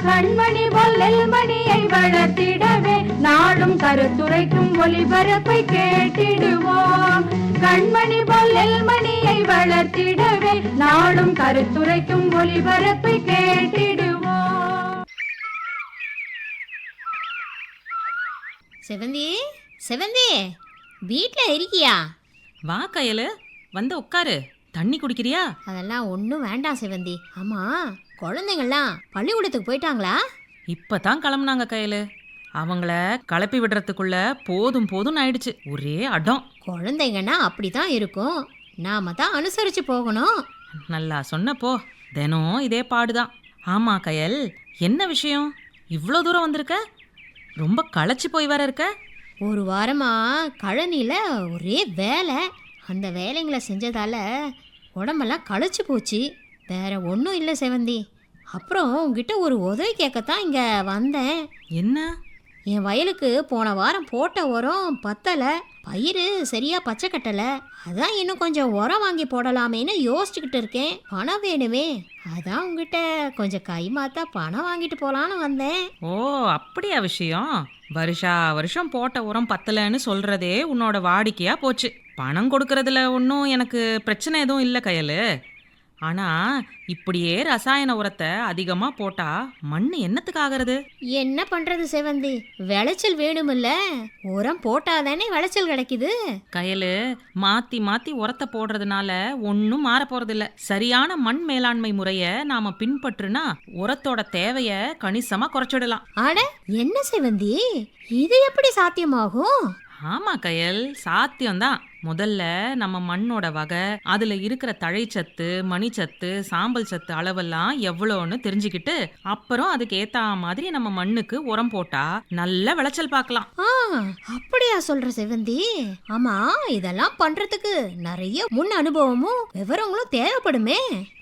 கண்மணி பொல்லல் மணியை வளர்த்திடவே நாடும் கருத்துரைக்கும் ஒளிபரப்பை கேட்டிடுவோம். கண்மணி பொல்லல் மணியை வளர்த்திடவே நாடும் கருத்துரைக்கும் ஒளிபரப்பை கேட்டிடுவோம். செவந்தி செவந்தி வீட்டில் இருக்கியா? வா கயலு. வந்து உட்காரு. தண்ணி குடிக்கிறியா? அதெல்லாம் ஒன்றும் வேண்டாம் செவந்தி. ஆமா. குழந்தைங்கள்லாம் பள்ளிக்கூடத்துக்கு போயிட்டாங்களா? இப்பதான் கிளம்புனாங்க கயலு. அவங்கள கிளப்பி விடுறதுக்குள்ள போதும் போதும் ஆயிடுச்சு. ஒரே அடம். குழந்தைங்கன்னா அப்படி தான் இருக்கும். நாம தான் அனுசரித்து போகணும். நல்லா சொன்னப்போ தினம் இதே பாடுதான். ஆமா கயல் என்ன விஷயம்? இவ்வளோ தூரம் வந்திருக்க? ரொம்ப களைச்சு போய் வர இருக்க? ஒரு வாரமா கழனியில் ஒரே வேலை. அந்த வேலைங்களை செஞ்சதால உடம்பெல்லாம் களைச்சு போச்சு. வேற ஒன்றும் இல்லை செவந்தி. அப்புறம் உங்ககிட்ட ஒரு உதவி கேட்கத்தான் இங்கே வந்தேன். என்ன? என் வயலுக்கு போன வாரம் போட்ட உரம் பத்தலை. பயிர் சரியா பச்சை கட்டலை. அதான் இன்னும் கொஞ்சம் உரம் வாங்கி போடலாமேன்னு யோசிச்சுக்கிட்டு இருக்கேன். பணம் வேணுமே. அதான் உங்ககிட்ட கொஞ்சம் கை மாத்தா பணம் வாங்கிட்டு போலான்னு வந்தேன். ஓ அப்படியா விஷயம்? வருஷா வருஷம் போட்ட உரம் பத்தலைன்னு சொல்றதே உன்னோட வாடிக்கையா போச்சு. பணம் கொடுக்கறதுல ஒன்றும் எனக்கு பிரச்சனை எதுவும் இல்லை கயலு. ஆனா இப்படியே ரசாயன உரத்தை அதிகமா போட்டா மண் என்னத்துக்கு ஆகிறது? என்ன பண்றது செவந்தி விளைச்சல் வேணுமில்ல. உரம் போட்டாதானே விளைச்சல் கிடைக்குது? கயலு மாத்தி மாத்தி உரத்தை போடுறதுனால ஒன்றும் மாற போறதில்ல. சரியான மண் மேலாண்மை முறைய நாம பின்பற்றுனா உரத்தோட தேவைய கணிசமா குறைச்சிடலாம். அட என்ன செவந்தி இது எப்படி சாத்தியமாகும்? ஆமா கயல். சாத்தியம்தான். முதல்ல நம்ம மண்ணோட வகை அதுல இருக்கிற தழைச்சத்து மணிச்சத்து சாம்பல் சத்து அளவெல்லாம் எவ்வளோன்னு தெரிஞ்சுக்கிட்டு அப்புறம் அதுக்கு ஏத்த மாதிரி நம்ம மண்ணுக்கு உரம் போட்டா நல்ல விளைச்சல் பார்க்கலாம். ஆ அப்படியா சொல்ற செவந்தி ஆமா இதெல்லாம் பண்றதுக்கு நிறைய முன் அனுபவமும் விவரங்களும் தேவைப்படுமே.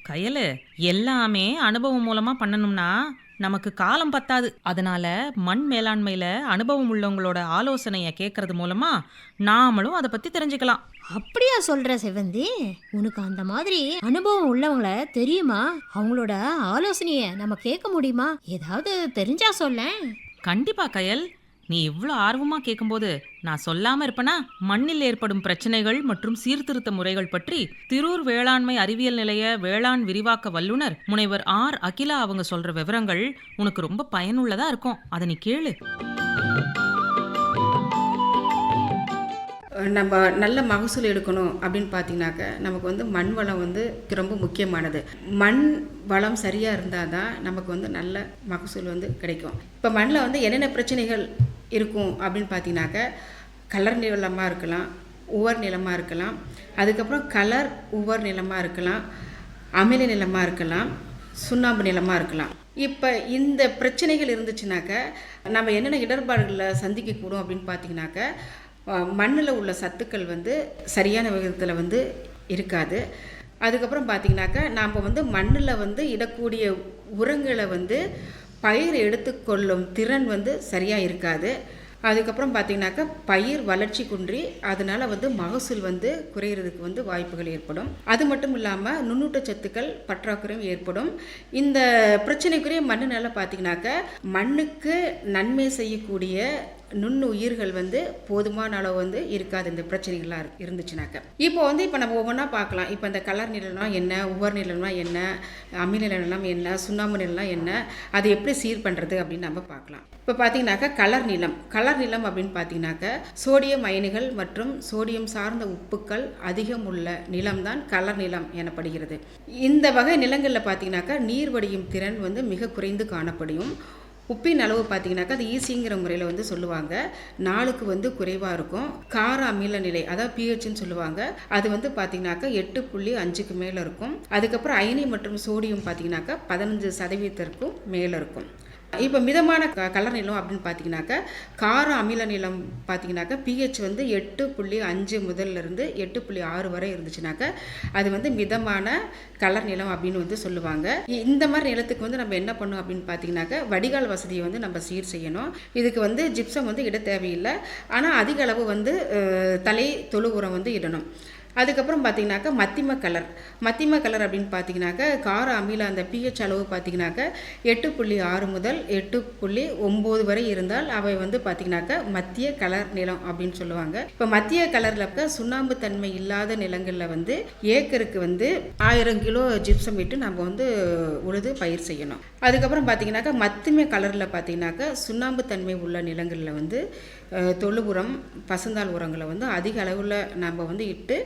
கயலு எல்லாமே அனுபவம் மூலமா பண்ணணும்னா நமக்கு காலம் பத்தாது. அதனால மண் மேலாண்மையில அனுபவம் உள்ளவங்களோட ஆலோசனைய கேட்கறது மூலமா நாமளும் அதை பத்தி தெரிஞ்சுக்கலாம். அப்படியா சொல்ற செவந்தி உனக்கு அந்த மாதிரி அனுபவம் உள்ளவங்கள தெரியுமா? அவங்களோட ஆலோசனைய நம்ம கேட்க முடியுமா? ஏதாவது தெரிஞ்சா சொல்லேன். கண்டிப்பா கயல். நீ இவ்வளோ ஆர்வமா கேட்கும்போது நான் சொல்லாம இருப்பனா? மண்ணில் ஏற்படும் பிரச்சனைகள் மற்றும் சீர்திருத்த முறைகள் பற்றி திரூர் வேளாண்மை அறிவியல் நிலைய வேளாண் விரிவாக்க வல்லுனர் முனைவர் ஆர். அகிலா அவங்க சொல்ற விவரங்கள் உனக்கு ரொம்ப பயனுள்ளதா இருக்கும். அதை நீ கேளு. நம்ம நல்ல மகசூல் எடுக்கணும் அப்படின்னு பார்த்தீங்கன்னாக்க நமக்கு வந்து மண் வளம் வந்து ரொம்ப முக்கியமானது. மண் வளம் சரியாக இருந்தால் தான் நமக்கு வந்து நல்ல மகசூல் வந்து கிடைக்கும். இப்போ மண்ணில் வந்து என்னென்ன பிரச்சனைகள் இருக்கும் அப்படின்னு பார்த்தீங்கன்னாக்க கலர் நிலமாக இருக்கலாம் உவர் நிலமாக இருக்கலாம் அதுக்கப்புறம் கலர் உவர் நிலமாக இருக்கலாம் அமில நிலமாக இருக்கலாம் சுண்ணாம்பு நிலமாக இருக்கலாம். இப்போ இந்த பிரச்சனைகள் இருந்துச்சுனாக்க நம்ம என்னென்ன இடர்பாடுகளை சந்திக்கக்கூடும் அப்படின்னு பார்த்தீங்கன்னாக்க மண்ணில் உள்ள சத்துக்கள் வந்து சரியான விதத்தில் வந்து இருக்காது. அதுக்கப்புறம் பார்த்திங்கனாக்கா நாம் வந்து மண்ணில் வந்து இடக்கூடிய உரங்களை வந்து பயிர் எடுத்துக்கொள்ளும் திறன் வந்து சரியாக இருக்காது. அதுக்கப்புறம் பார்த்தீங்கன்னாக்கா பயிர் வளர்ச்சி குன்றி அதனால் வந்து மகசூல் வந்து குறையிறதுக்கு வந்து வாய்ப்புகள் ஏற்படும். அது மட்டும் இல்லாமல் நுண்ணூட்டச்சத்துக்கள் பற்றாக்குறையும் ஏற்படும். இந்த பிரச்சனைக்குரிய மண்ணுனால பார்த்தீங்கன்னாக்கா மண்ணுக்கு நன்மை செய்யக்கூடிய நுண்ணுயிர்கள் வந்து போதுமான அளவு வந்து இருக்காது. இந்த பிரச்சனைகள்லாம் இரு- இருந்துச்சுனாக்க. இப்போ வந்து இப்போ நம்ம ஒவ்வொன்றா பார்க்கலாம். இப்போ இந்த கலர் நிலம்லாம் என்ன உவர் நிலம்னா என்ன அமில நிலம் என்ன சுண்ணாம்பு நிலம்லாம் என்ன அதை எப்படி சீர் பண்ணுறது அப்படின்னு நம்ம பார்க்கலாம். இப்போ பார்த்தீங்கன்னாக்கா கலர் நிலம். கலர் நிலம் அப்படின்னு பார்த்தீங்கன்னாக்க சோடியம் அயனிகள் மற்றும் சோடியம் சார்ந்த உப்புக்கள் அதிகம் உள்ள நிலம்தான் கலர் நிலம் எனப்படுகிறது. இந்த வகை நிலங்களில் பார்த்தீங்கன்னாக்கா நீர் வடியும் திறன் வந்து மிக குறைந்து காணப்படும். உப்பின் அளவு பார்த்தீங்கன்னாக்கா அது ஈஸிங்கிற முறையில் வந்து சொல்லுவாங்க. நாளுக்கு வந்து குறைவாக இருக்கும். கார அமில நிலை அதாவது பிஹெச்னு சொல்லுவாங்க. அது வந்து பார்த்தீங்கன்னாக்கா எட்டு புள்ளி அஞ்சுக்கு மேலே இருக்கும். அதுக்கப்புறம் அயனி மற்றும் சோடியம் பார்த்தீங்கன்னாக்கா பதினஞ்சு சதவீதத்திற்கும் மேலே இருக்கும். இப்போ மிதமான க- கலர் நிலம் அப்படின்னு பார்த்தீங்கன்னாக்கா கார அமில நிலம் பார்த்தீங்கன்னாக்கா பிஹெச் வந்து எட்டு புள்ளி அஞ்சு முதல்ல இருந்து எட்டு புள்ளி ஆறு வரை இருந்துச்சுனாக்கா அது வந்து மிதமான கலர் நிலம் அப்படின்னு வந்து சொல்லுவாங்க. இந்த மாதிரி நிலத்துக்கு வந்து நம்ம என்ன பண்ணணும் அப்படின்னு பார்த்தீங்கன்னாக்கா வடிகால் வசதியை வந்து நம்ம சீர் செய்யணும். இதுக்கு வந்து ஜிப்சம் வந்து இட தேவையில்லை. ஆனால் அதிக அளவு வந்து தலை தொழு உரம் வந்து இடணும். அதுக்கப்புறம் பார்த்திங்கனாக்கா மத்திம கலர். மத்திம கலர் அப்படின்னு பார்த்தீங்கன்னாக்கா கார அமில அந்த பிஹெச் அளவு பார்த்தீங்கன்னாக்கா எட்டு புள்ளி ஆறு முதல் எட்டு புள்ளி ஒம்பது வரை இருந்தால் அவை வந்து பார்த்திங்கனாக்கா மத்திய கலர் நிலம் அப்படின்னு சொல்லுவாங்க. இப்போ மத்திய கலரில் சுண்ணாம்பு தன்மை இல்லாத நிலங்களில் வந்து ஏக்கருக்கு வந்து ஆயிரம் கிலோ ஜிப்சம் விட்டு நம்ம வந்து உழுது பயிர் செய்யணும். அதுக்கப்புறம் பார்த்தீங்கன்னாக்கா மத்திய கலரில் பார்த்தீங்கன்னாக்கா சுண்ணாம்பு தன்மை உள்ள நிலங்களில் வந்து தொழு உரம் பசுந்தாள் உரங்களை வந்து அதிக அளவில் நம்ம வந்து இட்டு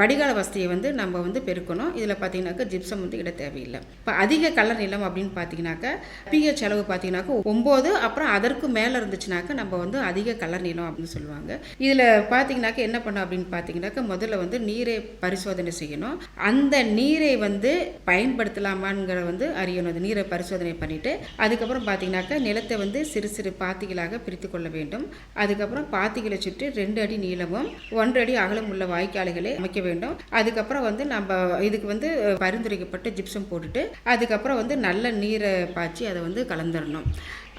வடிகால வசதியை வந்து நம்ம வந்து பெருக்கணும். இதில் பார்த்தீங்கன்னாக்கா ஜிப்சம் வந்து இட தேவையில்லை. இப்போ அதிக கலர் நிலம் அப்படின்னு பார்த்தீங்கன்னாக்கா பிஹெச் அளவு பார்த்தீங்கன்னாக்கா ஒம்பது அப்புறம் அதற்கு மேலே இருந்துச்சுனாக்கா நம்ம வந்து அதிக கலர் நிலம் அப்படின்னு சொல்லுவாங்க. இதில் பார்த்தீங்கன்னாக்கா என்ன பண்ணோம் அப்படின்னு பார்த்தீங்கன்னாக்கா முதல்ல வந்து நீரை பரிசோதனை செய்யணும். அந்த நீரை வந்து பயன்படுத்தலாமாங்கிற வந்து அறியணும். அந்த நீரை பரிசோதனை பண்ணிவிட்டு அதுக்கப்புறம் பார்த்தீங்கன்னாக்கா நிலத்தை வந்து சிறு சிறு பாத்திகளாக பிரித்து கொள்ள வேண்டும். அதுக்கப்புறம் பாத்திகளை சுற்றி ரெண்டு அடி நீளமும் ஒன்றரை அடி அகலம் உள்ள வாய்க்கால்களை அமைக்க வேண்டும். அதுக்கப்புறம் வந்து நம்ம இதுக்கு வந்து பரிந்துரைக்கப்பட்ட ஜிப்சம் போட்டுட்டு அதுக்கப்புறம் வந்து நல்ல நீரை பாய்ச்சி அதை வந்து கலந்துடணும்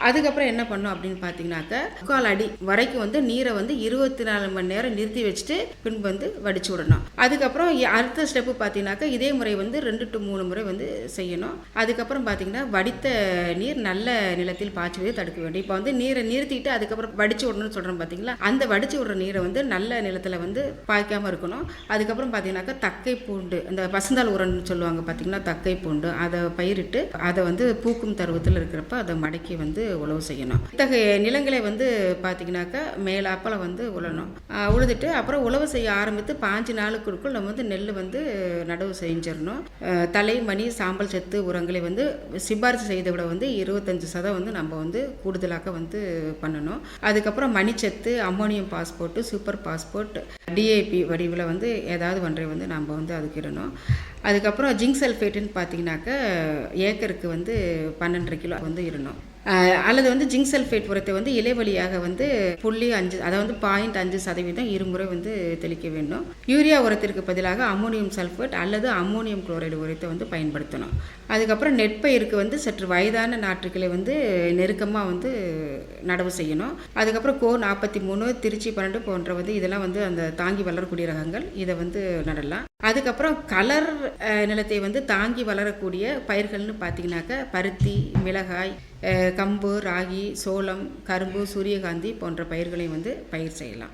அதுக்கப்புறம் என்ன பண்ணோம் அப்படின்னு பார்த்தீங்கன்னாக்கா முக்கால் அடி வரைக்கும் வந்து நீரை வந்து இருபத்தி நாலு மணி நேரம் நிறுத்தி வச்சுட்டு பின்பு வந்து வடிச்சு விடணும். அதுக்கப்புறம் அடுத்த ஸ்டெப்பு பார்த்தீங்கன்னாக்கா இதே முறை வந்து ரெண்டு டு மூணு முறை வந்து செய்யணும். அதுக்கப்புறம் பார்த்தீங்கன்னா வடித்த நீர் நல்ல நிலத்தில் பாய்ச்சுவதை தடுக்க வேண்டும். இப்போ வந்து நீரை நிறுத்திட்டு அதுக்கப்புறம் வடிச்சு விடணும்னு சொல்கிறோம் பார்த்தீங்களா அந்த வடிச்சு விடுற நீரை வந்து நல்ல நிலத்தில் வந்து பாய்க்காமல் இருக்கணும். அதுக்கப்புறம் பார்த்தீங்கன்னாக்கா தக்கை பூண்டு இந்த பசுந்தாள் உரம்னு சொல்லுவாங்க பார்த்தீங்கன்னா தக்கை பூண்டு அதை பயிரிட்டு அதை வந்து பூக்கும் தருவத்தில் இருக்கிறப்ப அதை மடக்கி வந்து உழவு செய்யணும். இத்தகைய நிலங்களை வந்து பார்த்தீங்கன்னாக்கா மேலாப்பில் வந்து உழணும். உழுதுட்டு அப்புறம் உழவு செய்ய ஆரம்பித்து பாஞ்சு நாளுக்குள் நம்ம வந்து நெல் வந்து நடவு செஞ்சிடணும். தலை மணி சாம்பல் சத்து உரங்களை வந்து சிபாரிசு செய்த விட வந்து இருபத்தஞ்சு சதம் வந்து நம்ம வந்து கூடுதலாக வந்து பண்ணணும். அதுக்கப்புறம் மணிச்சத்து ammonium phosphate super phosphate DAP வடிவில் வந்து ஏதாவது ஒன்றை வந்து நம்ம வந்து அதுக்கு இடணும் அதுக்கப்புறம் ஜிங்க் சல்ஃபேட்டுன்னு பார்த்தீங்கன்னாக்க ஏக்கருக்கு வந்து பன்னெண்டரை கிலோ வந்து இடணும். அல்லது வந்து ஜிங்க் சல்ஃபேட் உரத்தை வந்து இலைவழியாக வந்து புள்ளி அஞ்சு அதாவது பாயிண்ட் அஞ்சு சதவீதம் இருமுறை வந்து தெளிக்க வேண்டும். யூரியா உரத்திற்கு பதிலாக அம்மோனியம் சல்ஃபேட் அல்லது அம்மோனியம் குளோரைடு உரத்தை வந்து பயன்படுத்தணும். அதுக்கப்புறம் நெற்பயிருக்கு வந்து சற்று வயதான நாற்றுக்களை வந்து நெருக்கமாக வந்து நடவு செய்யணும். அதுக்கப்புறம் கோ நாற்பத்தி மூணு திருச்சி பன்னெண்டு போன்ற வந்து இதெல்லாம் வந்து அந்த தாங்கி வளரக்கூடிய ரகங்கள் இதை வந்து நடலாம். அதுக்கப்புறம் கலர் நிலத்தை வந்து தாங்கி வளரக்கூடிய பயிர்கள்னு பார்த்தீங்கன்னாக்கா பருத்தி மிளகாய் கம்பு ராகி சோளம் கரும்பு சூரியகாந்தி போன்ற பயிர்களை வந்து பயிர் செய்யலாம்.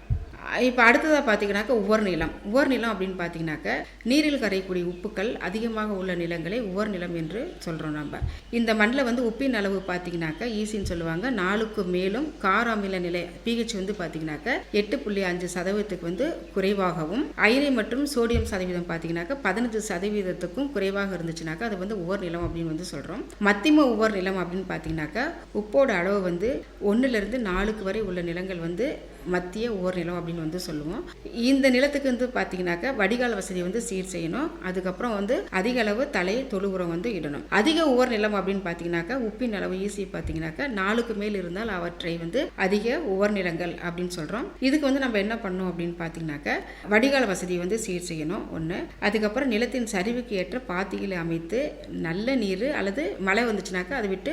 இப்போ அடுத்ததாக பார்த்தீங்கன்னாக்கா உவர் நிலம். உவர் நிலம் அப்படின்னு பார்த்தீங்கன்னாக்கா நீரில் கரையக்கூடிய உப்புக்கள் அதிகமாக உள்ள நிலங்களை உவர் நிலம் என்று சொல்கிறோம் நம்ம. இந்த மண்ணில் வந்து உப்பின் அளவு பார்த்தீங்கன்னாக்கா ஈஸின்னு சொல்லுவாங்க. நாலுக்கு மேலும் கார அமில நிலை பிஹெச் வந்து பார்த்தீங்கன்னாக்க எட்டு புள்ளி அஞ்சு சதவீதத்துக்கு வந்து குறைவாகவும் அயனி மற்றும் சோடியம் சதவீதம் பார்த்தீங்கன்னாக்கா பதினஞ்சு சதவீதத்துக்கும் குறைவாக இருந்துச்சுனாக்கா அது வந்து உவர் நிலம் அப்படின்னு வந்து சொல்கிறோம் மத்திம உவர் நிலம் அப்படின்னு பார்த்தீங்கன்னாக்கா உப்போட அளவு வந்து ஒன்றுலேருந்து நாலுக்கு வரை உள்ள நிலங்கள் வந்து மத்திய உவர் நிலம் அப்படின்னு வந்து சொல்லுவோம். இந்த நிலத்துக்கு வந்து பார்த்தீங்கன்னாக்கா வடிகால் வசதி வந்து சீர் செய்யணும். அதுக்கப்புறம் வந்து அதிக அளவு தலை தொழு உரம் வந்து இடணும். அதிக ஓர் நிலம் அப்படின்னு பார்த்தீங்கன்னாக்கா உப்பின் அளவு ஈஸி பார்த்தீங்கன்னாக்கா நாலுக்கு மேல் இருந்தால் அவற்றை வந்து அதிக உவர் நிலங்கள் அப்படின்னு சொல்கிறோம் இதுக்கு வந்து நம்ம என்ன பண்ணணும் அப்படின்னு பார்த்தீங்கன்னாக்கா வடிகால் வசதி வந்து சீர் செய்யணும் ஒன்று அதுக்கப்புறம் நிலத்தின் சரிவுக்கு ஏற்ற பாத்திகளை அமைத்து நல்ல நீர் அல்லது மழை வந்துச்சுனாக்கா அதை விட்டு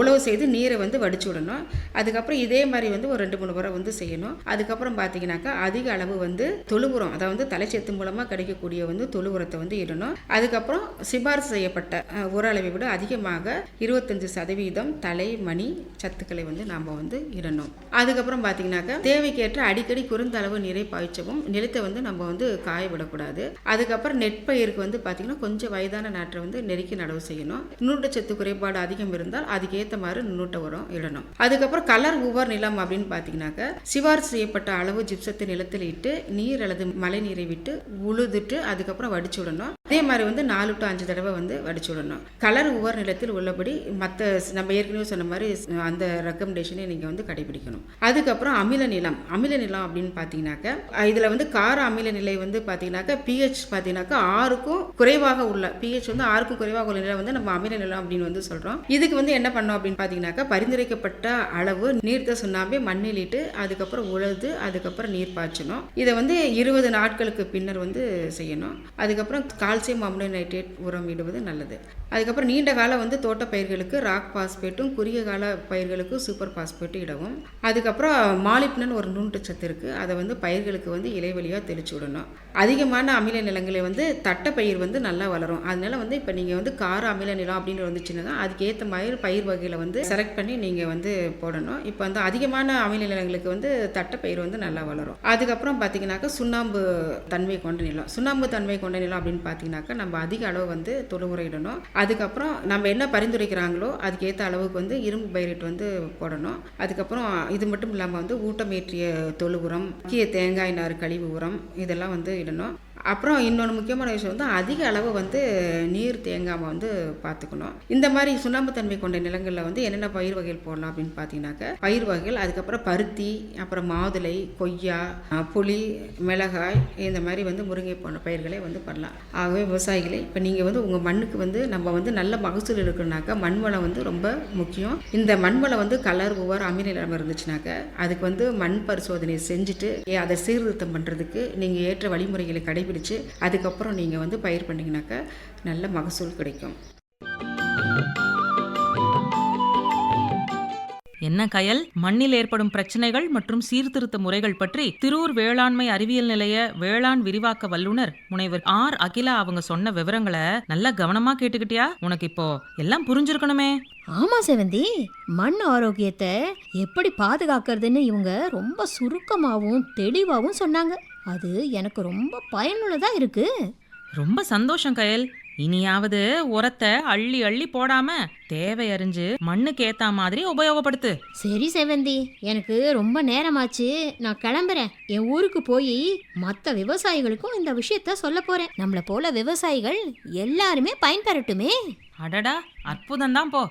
உழவு செய்து நீரை வந்து வடிச்சு விடணும். அதுக்கப்புறம் இதே மாதிரி வந்து ஒரு ரெண்டு மூணு முறை வந்து செய்யணும். அதுக்கப்புறம் பார்த்தீங்கன்னாக்கா அதிக அளவு வந்து தொழு உரம் அதாவது தலைச்சத்து மூலமாக கிடைக்கக்கூடிய வந்து தொழு உரத்தை வந்து இடணும். அதுக்கப்புறம் சிபாரிசு செய்யப்பட்ட உர அளவை விட அதிகமாக இருபத்தஞ்சு சதவீதம் தலை மணி சத்துக்களை வந்து நாம் வந்து இடணும். அதுக்கப்புறம் பார்த்தீங்கன்னாக்கா தேவைக்கேற்ற அடிக்கடி குறைந்த அளவு நீரை பாய்ச்சவும் நிலத்தை வந்து நம்ம வந்து காய விடக்கூடாது. அதுக்கப்புறம் நெற்பயிருக்கு வந்து பார்த்தீங்கன்னா கொஞ்சம் வயதான நாற்றை வந்து நெருக்கி நடவு செய்யணும். நுண்ணூட்டச்சத்து குறைபாடு அதிகம் இருந்தால் அதுக்கேற்ற மாதிரி நுண்ணூட்ட உரம் இடணும். அதுக்கப்புறம் கலர் உவர் நிலம் அப்படின்னு பார்த்தீங்கன்னாக்கா சிவார் ரெக்கார்ட் செய்யப்பட்ட அளவு ஜிப்சத்தை நிலத்தில் இட்டு நீர் அல்லது மழை நீரை விட்டு உழுதுட்டு அதுக்கப்புறம் வடிச்சு விடணும். அதே மாதிரி வந்து நாலு டு அஞ்சு தடவை வந்து வடிச்சு விடணும். கலர் உவர் நிலத்தில் உள்ளபடி மற்ற நம்ம ஏற்கனவே சொன்ன மாதிரி அந்த ரெக்கமெண்டேஷனை நீங்கள் வந்து கடைபிடிக்கணும். அதுக்கப்புறம் அமில நிலம். அமில நிலம் அப்படின்னு பார்த்தீங்கன்னாக்கா இதில் வந்து கார அமில நிலை வந்து பார்த்தீங்கன்னாக்கா பிஹெச் பார்த்தீங்கன்னாக்கா ஆறுக்கும் குறைவாக உள்ள பிஹெச் வந்து ஆறுக்கும் குறைவாக உள்ள நிலம் வந்து நம்ம அமில நிலம் அப்படின்னு வந்து சொல்கிறோம் இதுக்கு வந்து என்ன பண்ணோம் அப்படின்னு பார்த்தீங்கன்னாக்கா பரிந்துரைக்கப்பட்ட அளவு நீர்த்த சுண்ணாம்பே மண்ணிலிட்டு அதுக்கப்புறம் உழுது அதுக்கப்புறம் நீர் பாய்ச்சணும். இதை வந்து இருபது நாட்களுக்கு பின்னர் வந்து செய்யணும். அதுக்கப்புறம் கால்சியம் அமினோ நைட்ரேட் உரம் இடுவது நல்லது. அதுக்கப்புறம் நீண்ட கால வந்து தோட்ட பயிர்களுக்கு ராக் பாஸ்பேட்டும் குறுகிய கால பயிர்களுக்கு சூப்பர் பாஸ்பேட்டும் இடவும். அதுக்கப்புறம் மாலிப்னன் ஒரு நுண்ணுச்சத்து இருக்குது அதை வந்து பயிர்களுக்கு வந்து இலைவழியாக தெளிச்சு விடணும். அதிகமான அமில நிலங்களில் வந்து தட்டைப்பயிர் வந்து நல்லா வளரும். அதனால வந்து இப்போ நீங்கள் வந்து கார அமில நிலம் அப்படின்னு வந்துச்சுன்னா அதுக்கேற்ற மாதிரி பயிர் வகையில் வந்து செலக்ட் பண்ணி நீங்கள் வந்து போடணும். இப்போ வந்து அதிகமான அமில நிலங்களுக்கு வந்து தட்டைப்பயிர் வந்து நல்லா வளரும். அதுக்கப்புறம் பார்த்தீங்கன்னாக்கா சுண்ணாம்பு தன்மை கொண்ட நிலம். சுண்ணாம்பு தன்மை கொண்ட நிலம் அப்படின்னு பார்த்தீங்கன்னாக்கா நம்ம அதிக அளவு வந்து தொழு உரையிடணும் அதுக்கப்புறம் நம்ம என்ன பரிந்துரைக்கிறாங்களோ அதுக்கேற்ற அளவுக்கு வந்து இரும்பு பயிரிட்டு வந்து போடணும். அதுக்கப்புறம் இது மட்டும் இல்லாமல் வந்து ஊட்டமேற்றிய தொழு உரம் முக்கிய தேங்காய் நார் கழிவு உரம் இதெல்லாம் வந்து இடணும். அப்புறம் இன்னொன்று முக்கியமான விஷயம் வந்து அதிக அளவு வந்து நீர் தேங்காமல் வந்து பார்த்துக்கணும் இந்த மாதிரி சுண்ணாம்பு தன்மை கொண்ட நிலங்களில் வந்து என்னென்ன பயிர் வகைகள் போடலாம் அப்படின்னு பார்த்தீங்கன்னாக்க பயிர் வகைகள் அதுக்கப்புறம் பருத்தி அப்புறம் மாதுளை கொய்யா புளி மிளகாய் இந்த மாதிரி வந்து முருங்கை போன்ற பயிர்களை வந்து பண்ணலாம். ஆகவே விவசாயிகளே இப்போ நீங்கள் வந்து உங்கள் மண்ணுக்கு வந்து நம்ம வந்து நல்ல மகசூல் எடுக்கணுனாக்கா மண் வளம் வந்து ரொம்ப முக்கியம். இந்த மண்வளம் வந்து கலர் ஒவ்வொரு நிலம் இருந்துச்சுனாக்க அதுக்கு வந்து மண் பரிசோதனை செஞ்சுட்டு ஏ, அதை சீர்திருத்தம் பண்ணுறதுக்கு நீங்கள் ஏற்ற வழிமுறைகளை கடைபிடிச்சு அதுக்கப்புறம் நீங்கள் வந்து பயிர் பண்ணிங்கனாக்கா நல்ல மகசூல் கிடைக்கும். என்ன கயல்? மண்ணில் ஏற்படும் பிரச்சனைகள் மற்றும் சீர்திருத்த முறைகள் பற்றி திருவூர் வேளாண்மை அறிவியல் நிலைய வேளாண் விரிவாக்க வல்லுனர் முனைவர் ஆர். அகிலா அவங்க சொன்ன விவரங்களை நல்லா கவனமா கேட்டுக்கிட்டியா? உனக்கு இப்போ எல்லாம் புரிஞ்சிருக்கணுமே. ஆமா செவந்தி. மண் ஆரோக்கியத்தை எப்படி பாதுகாக்கிறதுன்னு இவங்க ரொம்ப சுருக்கமாகவும் தெளிவாகவும் சொன்னாங்க. அது எனக்கு ரொம்ப பயனுள்ளதா இருக்கு. ரொம்ப சந்தோஷம் கயல். இனியாவது உரத்தை அள்ளி அள்ளி போடாம தேவை அறிஞ்சு மண்ணுக்கு ஏத்தா மாதிரி உபயோகப்படுத்து. சரி செவந்தி எனக்கு ரொம்ப நேரமாச்சு. நான் கிளம்புறேன். என் ஊருக்கு போய் மற்ற விவசாயிகளுக்கும் இந்த விஷயத்த சொல்ல போறேன். நம்மள போல விவசாயிகள் எல்லாருமே பயன்பெறட்டுமே. அடடா அற்புதம்தான் போ.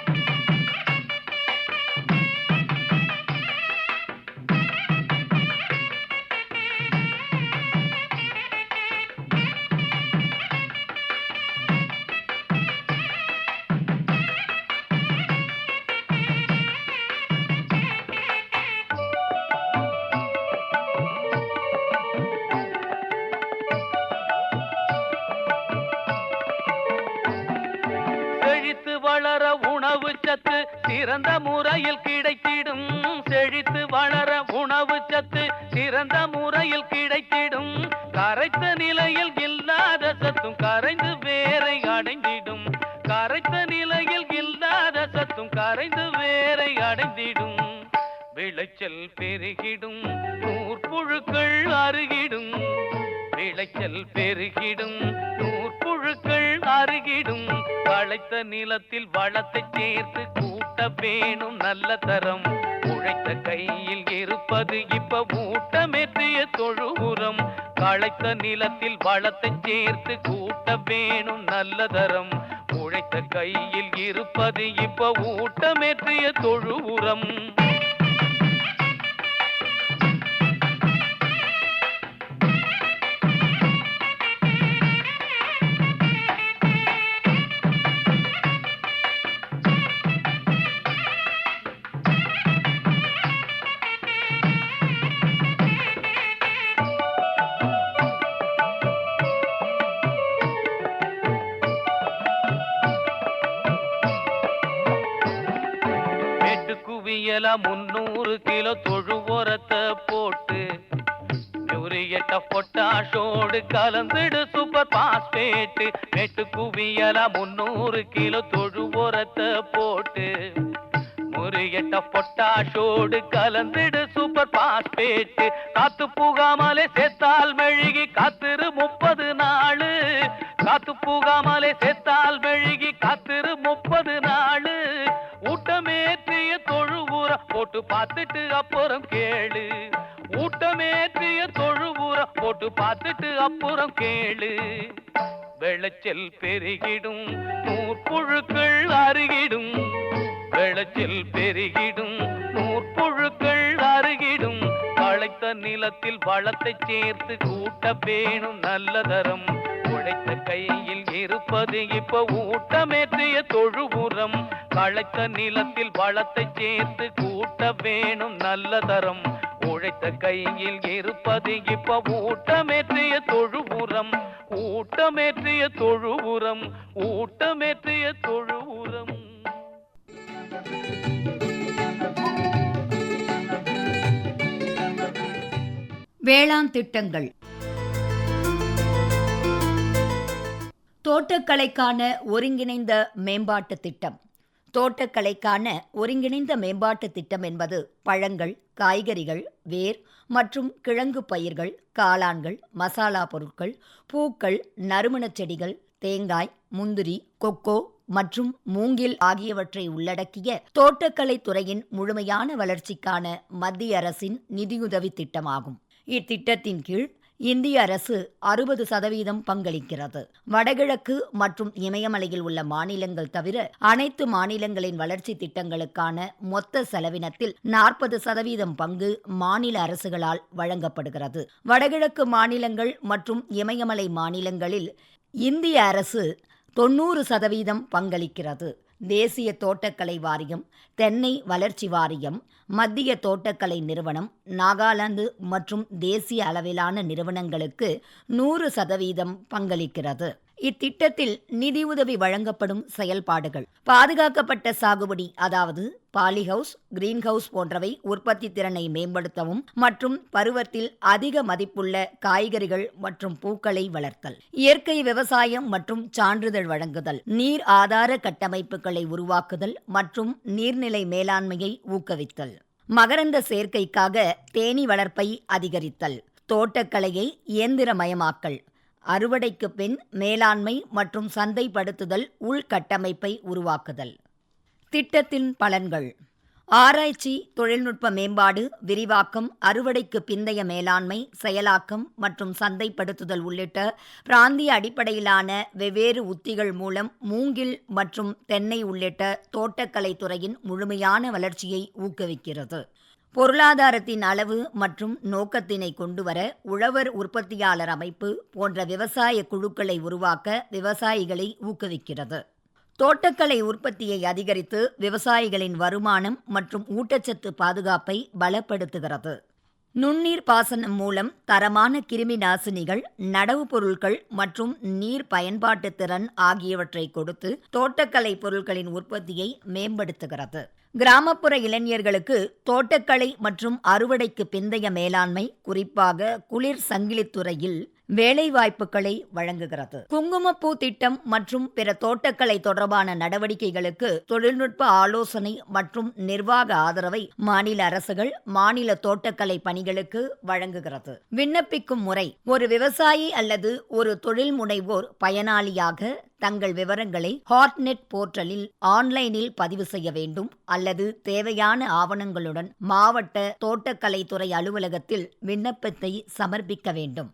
பெருகிடும் நூற்புழுக்கள் அருகிடும். விளைச்சல் பெருகிடும் நூற்புழுக்கள் அருகிடும். களைத்த நிலத்தில் வளத்தை சேர்த்து கூட்ட வேணும் நல்ல தரம். உழைத்த கையில் இருப்பது இப்ப ஊட்டமேற்றிய தொழு களைத்த நிலத்தில் வளத்தை சேர்த்து கூட்ட வேணும் நல்ல தரம். உழைத்த கையில் இருப்பது இப்ப ஊட்டமேற்றிய தொழு உரம் குவியல முன்னூறு கிலோ தொழு உரத்தை போட்டு யூரியட்ட பொட்டாஷோடு கலந்துடு சூப்பர் பாஸ்பேட்டு மேட்டு குவியல முன்னூறு கிலோ தொழு உரத்தை போட்டு முறியட்ட பொட்டாஷோடு கலந்துடு சூப்பர் பாஸ்பேட்டு காத்து புகாமலே செத்தால் மெழுகி காத்திரு முப்பது நாளு. காத்து புகாமலே செத்தால் மெழுகி காத்திரு முப்பது நாளு. போட்டு பார்த்துட்டு அப்புறம் கேளு. ஊட்டமேற்றிய தொழு போட்டு பார்த்துட்டு அப்புறம் கேளு. விளைச்சல் பெருகிடும் நூற்புழுக்கள் அருகிடும். விளைச்சல் பெருகிடும் நூற்புழுக்கள் அருகிடும். களைத்த நிலத்தில் வளத்தை சேர்த்து கூட்ட பேணும் நல்ல தரம். உழைத்த கையில் இருப்பது இப்ப ஊட்டமேற்றிய தொழுபுறம் களைத்த நிலத்தில் வளத்தை சேர்த்து கூட்ட வேணும் நல்ல தரம். உழைத்த கையில் இருப்பது இப்ப ஊட்டமேற்றிய தொழுபுறம் ஊட்டமேற்றிய தொழு ஊட்டமேற்றிய தொழு வேளாண் திட்டங்கள். தோட்டக்கலைக்கான ஒருங்கிணைந்த மேம்பாட்டு திட்டம். தோட்டக்கலைக்கான ஒருங்கிணைந்த மேம்பாட்டு திட்டம் என்பது பழங்கள் காய்கறிகள் வேர் மற்றும் கிழங்கு பயிர்கள் காளான்கள் மசாலா பொருட்கள் பூக்கள் நறுமணச் செடிகள் தேங்காய் முந்திரி கொக்கோ மற்றும் மூங்கில் ஆகியவற்றை உள்ளடக்கிய தோட்டக்கலை துறையின் முழுமையான வளர்ச்சிக்கான மத்திய அரசின் நிதியுதவி திட்டமாகும். இத்திட்டத்தின் கீழ் இந்திய அரசு அறுபது சதவீதம் பங்களிக்கிறது. வடகிழக்கு மற்றும் இமயமலையில் உள்ள மாநிலங்கள் தவிர அனைத்து மாநிலங்களின் வளர்ச்சி திட்டங்களுக்கான மொத்த செலவினத்தில் நாற்பது சதவீதம் பங்கு மாநில அரசுகளால் வழங்கப்படுகிறது. வடகிழக்கு மாநிலங்கள் மற்றும் இமயமலை மாநிலங்களில் இந்திய அரசு தொண்ணூறு சதவீதம் பங்களிக்கிறது. தேசிய தோட்டக்கலை வாரியம் தென்னை வளர்ச்சி வாரியம் மத்திய தோட்டக்கலை நிறுவனம் நாகாலாந்து மற்றும் தேசிய அளவிலான நிறுவனங்களுக்கு நூறு சதவீதம் பங்களிக்கிறது. இத்திட்டத்தில் நிதியுதவி வழங்கப்படும் செயல்பாடுகள். பாதுகாக்கப்பட்ட சாகுபடி அதாவது பாலிஹவுஸ் கிரீன்ஹவுஸ் போன்றவை உற்பத்தி திறனை மேம்படுத்தவும் மற்றும் பருவத்தில் அதிக மதிப்புள்ள காய்கறிகள் மற்றும் பூக்களை வளர்த்தல். இயற்கை விவசாயம் மற்றும் சான்றிதழ் வழங்குதல். நீர் ஆதார கட்டமைப்புகளை உருவாக்குதல் மற்றும் நீர்நிலை மேலாண்மையை ஊக்குவித்தல். மகரந்த சேர்க்கைக்காக தேனீ வளர்ப்பை அதிகரித்தல். தோட்டக்கலையை இயந்திரமயமாக்கல். அறுவடைக்கு பின் மேலாண்மை மற்றும் சந்தைப்படுத்துதல் உள்கட்டமைப்பை உருவாக்குதல். திட்டத்தின் பலன்கள். ஆராய்ச்சி தொழில்நுட்ப மேம்பாடு விரிவாக்கம் அறுவடைக்கு பிந்தைய மேலாண்மை செயலாக்கம் மற்றும் சந்தைப்படுத்துதல் உள்ளிட்ட பிராந்திய அடிப்படையிலான வெவ்வேறு உத்திகள் மூலம் மூங்கில் மற்றும் தென்னை உள்ளிட்ட தோட்டக்கலை துறையின் முழுமையான வளர்ச்சியை ஊக்குவிக்கிறது. பொருளாதாரத்தின் அளவு மற்றும் நோக்கத்தினை கொண்டுவர உழவர் உற்பத்தியாளர் அமைப்பு போன்ற விவசாய குழுக்களை உருவாக்க விவசாயிகளை ஊக்குவிக்கிறது. தோட்டக்கலை உற்பத்தியை அதிகரித்து விவசாயிகளின் வருமானம் மற்றும் ஊட்டச்சத்து பாதுகாப்பை பலப்படுத்துகிறது. நுண்ணீர் பாசனம் மூலம் தரமான கிருமி நாசினிகள் நடவு பொருட்கள் மற்றும் நீர் பயன்பாட்டு திறன் ஆகியவற்றை கொடுத்து தோட்டக்கலை பொருட்களின் உற்பத்தியை மேம்படுத்துகிறது. கிராமப்புற இளைஞர்களுக்கு தோட்டக்கலை மற்றும் அறுவடைக்கு பிந்தைய மேலாண்மை குறிப்பாக குளிர் சங்கிலித்துறையில் வேலைவாய்ப்புகளை வழங்குகிறது. குங்குமப்பூ திட்டம் மற்றும் பிற தோட்டக்கலை தொடர்பான நடவடிக்கைகளுக்கு தொழில்நுட்ப ஆலோசனை மற்றும் நிர்வாக ஆதரவை மாநில அரசுகள் மாநில தோட்டக்கலை பணிகளுக்கு வழங்குகிறது. விண்ணப்பிக்கும் முறை ஒரு விவசாயி அல்லது ஒரு தொழில் முனைவோர் பயனாளியாக தங்கள் விவரங்களை ஹாட்நெட் போர்ட்டலில் ஆன்லைனில் பதிவு செய்ய வேண்டும் அல்லது தேவையான ஆவணங்களுடன் மாவட்ட தோட்டக்கலைத்துறை அலுவலகத்தில் விண்ணப்பத்தை சமர்ப்பிக்க வேண்டும்.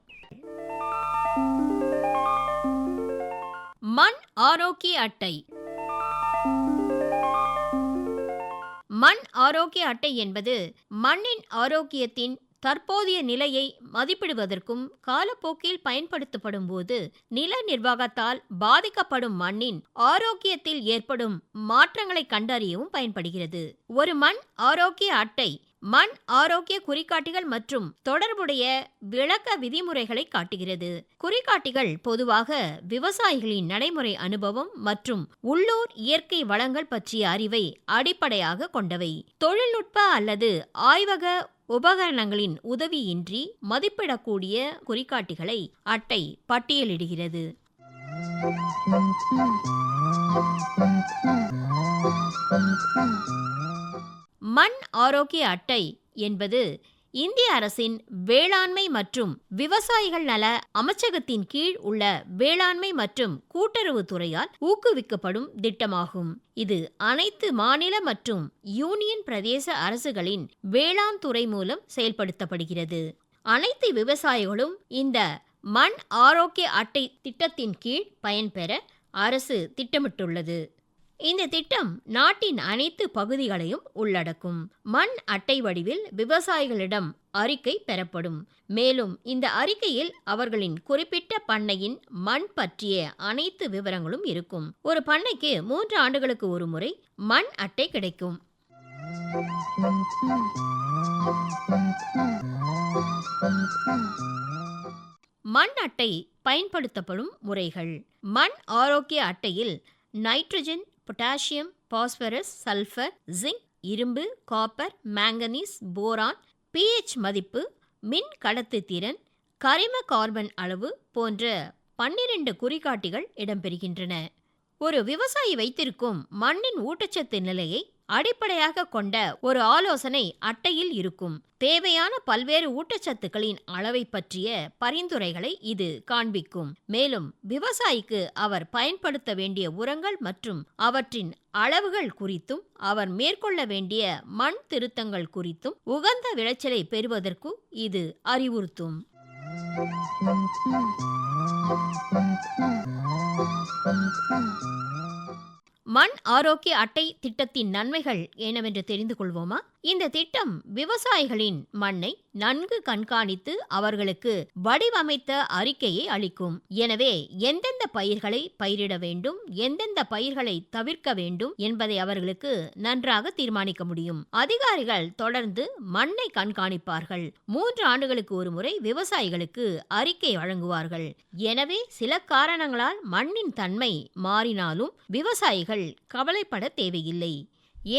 மண் ஆரோக்கிய அட்டை. மண் ஆரோக்கிய அட்டை என்பது மண்ணின் ஆரோக்கியத்தின் தற்போதைய நிலையை மதிப்பிடுவதற்கும் காலப்போக்கில் பயன்படுத்தப்படும் போது நில நிர்வாகத்தால் பாதிக்கப்படும் மண்ணின் ஆரோக்கியத்தில் ஏற்படும் மாற்றங்களை கண்டறியவும் பயன்படுகிறது. ஒரு மண் ஆரோக்கிய அட்டை மண் ஆரோக்கிய குறிகாட்டிகள் மற்றும் தொடர்புடைய விளக்க விதிமுறைகளை காட்டுகிறது. குறிகாட்டிகள் பொதுவாக விவசாயிகளின் நடைமுறை அனுபவம் மற்றும் உள்ளூர் இயற்கை வளங்கள் பற்றிய அறிவை அடிப்படையாக கொண்டவை. தொழில்நுட்ப அல்லது ஆய்வக உபகரணங்களின் உதவியின்றி மதிப்பிடக்கூடிய குறிகாட்டிகளை அட்டை பட்டியலிடுகிறது. மண் ஆரோக்கிய அட்டை என்பது இந்திய அரசின் வேளாண்மை மற்றும் விவசாயிகள் நல அமைச்சகத்தின் கீழ் உள்ள வேளாண்மை மற்றும் கூட்டுறவு துறையால் ஊக்குவிக்கப்படும் திட்டமாகும். இது அனைத்து மாநில மற்றும் யூனியன் பிரதேச அரசுகளின் வேளாண் துறை மூலம் செயல்படுத்தப்படுகிறது. அனைத்து விவசாயிகளும் இந்த மண் ஆரோக்கிய அட்டை திட்டத்தின் கீழ் பயன்பெற அரசு திட்டமிட்டுள்ளது. இந்த திட்டம் நாட்டின் அனைத்து பகுதிகளையும் உள்ளடக்கும். மண் அட்டை வடிவில் விவசாயிகளிடம் அறிக்கை பெறப்படும். மேலும் இந்த அறிக்கையில் அவர்களின் குறிப்பிட்ட பண்ணையின் மண் பற்றிய அனைத்து விவரங்களும் இருக்கும். ஒரு பண்ணைக்கு மூன்று ஆண்டுகளுக்கு ஒரு முறை மண் அட்டை கிடைக்கும். மண் அட்டை பயன்படுத்தப்படும் முறைகள். மண் ஆரோக்கிய அட்டையில் nitrogen potassium phosphorus sulphur zinc இரும்பு காப்பர் மேங்கனீஸ் போரான் பிஹெச் மதிப்பு மின் கடத்து திறன் கரிம கார்பன் அளவு போன்ற பன்னிரண்டு குறிகாட்டிகள் இடம்பெறுகின்றன. ஒரு விவசாயி வைத்திருக்கும் மண்ணின் ஊட்டச்சத்து நிலையை அடிப்படையாக கொண்ட ஒரு ஆலோசனை அட்டையில் இருக்கும். தேவையான பல்வேறு ஊட்டச்சத்துக்களின் அளவை பற்றிய பரிந்துரைகளை இது காண்பிக்கும். மேலும் விவசாயிக்கு அவர் பயன்படுத்த வேண்டிய உரங்கள் மற்றும் அவற்றின் அளவுகள் குறித்தும் அவர் மேற்கொள்ள வேண்டிய மண் திருத்தங்கள் குறித்தும் உகந்த விளைச்சலை பெறுவதற்கு இது அறிவுறுத்தும். மண் ஆரோக்கிய அட்டை திட்டத்தின் நன்மைகள் என்னவென்று தெரிந்து கொள்வோமா? இந்த திட்டம் விவசாயிகளின் மண்ணை நன்கு கண்காணித்து அவர்களுக்கு வடிவமைத்த அறிக்கையை அளிக்கும். எனவே எந்தெந்த பயிர்களை பயிரிட வேண்டும் எந்தெந்த பயிர்களை தவிர்க்க வேண்டும் என்பதை அவர்களுக்கு நன்றாக தீர்மானிக்க முடியும். அதிகாரிகள் தொடர்ந்து மண்ணை கண்காணிப்பார்கள். மூன்று ஆண்டுகளுக்கு ஒரு முறை விவசாயிகளுக்கு அறிக்கை வழங்குவார்கள். எனவே சில காரணங்களால் மண்ணின் தன்மை மாறினாலும் விவசாயிகள் கவலைப்பட தேவையில்லை.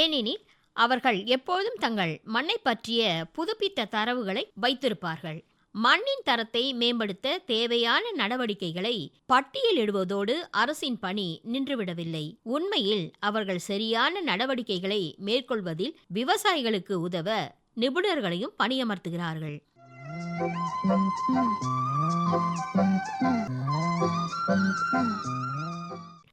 ஏனெனில் அவர்கள் எப்போதும் தங்கள் மண்ணை பற்றிய புதுப்பித்த தரவுகளை வைத்திருப்பார்கள். மண்ணின் தரத்தை மேம்படுத்த தேவையான நடவடிக்கைகளை பட்டியலிடுவதோடு அரசின் பணி நின்றுவிடவில்லை. உண்மையில் அவர்கள் சரியான நடவடிக்கைகளை மேற்கொள்வதில் விவசாயிகளுக்கு உதவ நிபுணர்களையும் பணியமர்த்துகிறார்கள்.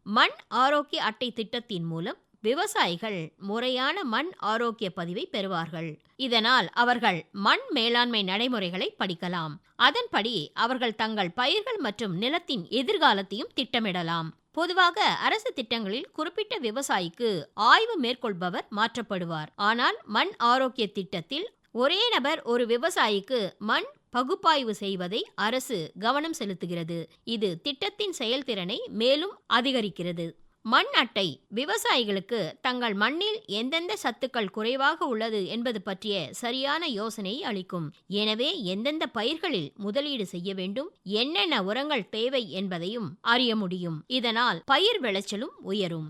மண் ஆரோக்கிய அட்டை திட்டத்தின் மூலம் விவசாயிகள் முறையான மண் ஆரோக்கிய பதிவை பெறுவார்கள். இதனால் அவர்கள் மண் மேலாண்மை நடைமுறைகளை படிக்கலாம். அதன்படி அவர்கள் தங்கள் பயிர்கள் மற்றும் நிலத்தின் எதிர்காலத்தையும் திட்டமிடலாம். பொதுவாக அரசு திட்டங்களில் குறிப்பிட்ட விவசாயிக்கு ஆய்வு மேற்கொள்பவர் மாற்றப்படுவார். ஆனால் மண் ஆரோக்கிய திட்டத்தில் ஒரே நபர் ஒரு விவசாயிக்கு மண் பகுப்பாய்வு செய்வதை அரசு கவனம் செலுத்துகிறது. இது திட்டத்தின் செயல்திறனை மேலும் அதிகரிக்கிறது. மண் அட்டை விவசாயிகளுக்கு தங்கள் மண்ணில் எந்தெந்த சத்துக்கள் குறைவாக உள்ளது என்பது பற்றிய சரியான யோசனையை அளிக்கும். எனவே எந்தெந்த பயிர்களில் முதலீடு செய்ய வேண்டும் என்னென்ன உரங்கள் தேவை என்பதையும் அறிய முடியும். இதனால் பயிர் விளைச்சலும் உயரும்.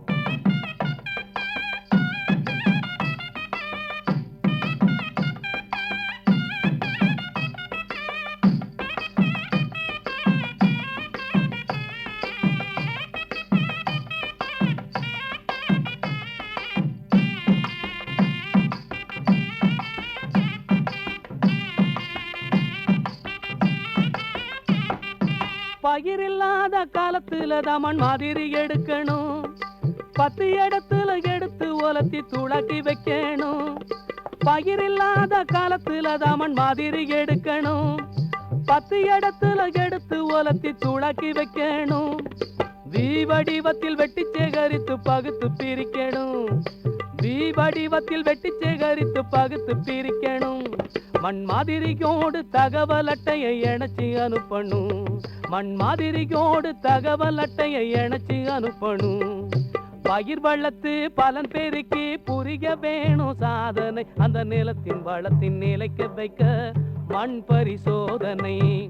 காலத்துல தமன் மாதிரி எடுக்கணும். பத்து இடத்துல எடுத்து உலர்த்தி துளக்கி வைக்கணும். பயிரில்லாத காலத்துல தமன் மாதிரி எடுக்கணும். பத்து இடத்துல எடுத்து உலர்த்தி துளக்கி வைக்கணும். வி வடிவத்தில் வெட்டி சேகரித்து பகுத்து பிரிக்கணும். வி வடிவத்தில் வெட்டி சேகரித்து பகுத்து பிரிக்கணும். மண் மாதிரியோடு தகவல் அட்டையை இணைச்சி அனுப்பணும். மண் மாதிரியோடு தகவல் அட்டையை இணைச்சி அனுப்பணும். பயிர் வளத்து பலன் பெருக்கி புரிய வேணும் சாதனை. அந்த நிலத்தின் வளத்தின் நிலைக்க வைக்க மண் பரிசோதனை.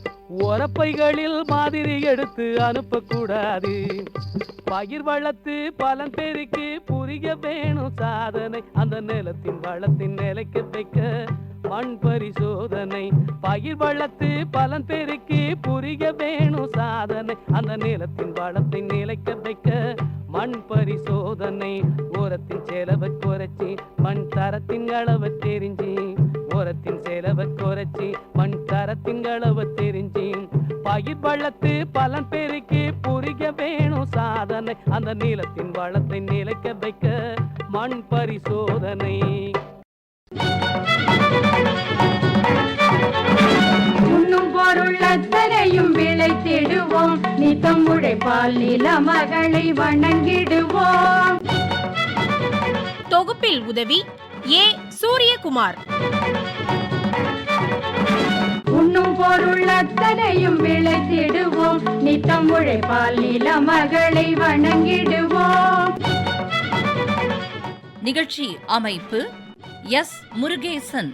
ஓரப்பைகளில் மாதிரி எடுத்து அனுப்பக்கூடாது. பயிர் வளர்த்து பலன் பெருக்கி புரிய வேணும் சாதனை. அந்த நிலத்தின் வளத்தின் நிலைக்கு வைக்க மண் பரிசோதனை. பயிர் வளர்த்து பலன் பெருக்கி புரிய வேணும் சாதனை. அந்த நிலத்தின் வளத்தின் நிலைக்க வைக்க மண் பரிசோதனை. ஓரத்தின் செலவை குறைச்சி மண் தரத்தின் அளவை தெரிஞ்சு உரத்தின் செலவை குறைச்சி மண் தரத்தின் அளவை தெரிஞ்சு. பயிர் வளத்து பலன் பெருக்கி புரிய வேணும் சாதனை. அந்த நிலத்தின் வளத்தை நிலைக்க வைக்க மண் பரிசோதனை. உண்ணும் பொருள் அத்தனையும் விளைத்திடுவோம் நித்தம் உழைப்பால் நில மகளை வணங்கிடுவோம். தொகுப்பில் உதவி ஏ. சூரியகுமார். உண்ணும் பொருள் அத்தனையும் விளைத்திடுவோம். நித்தம் உழைப்பால் நில மகளை வணங்கிடுவோம். நிகழ்ச்சி அமைப்பு எஸ். முருகேசன்.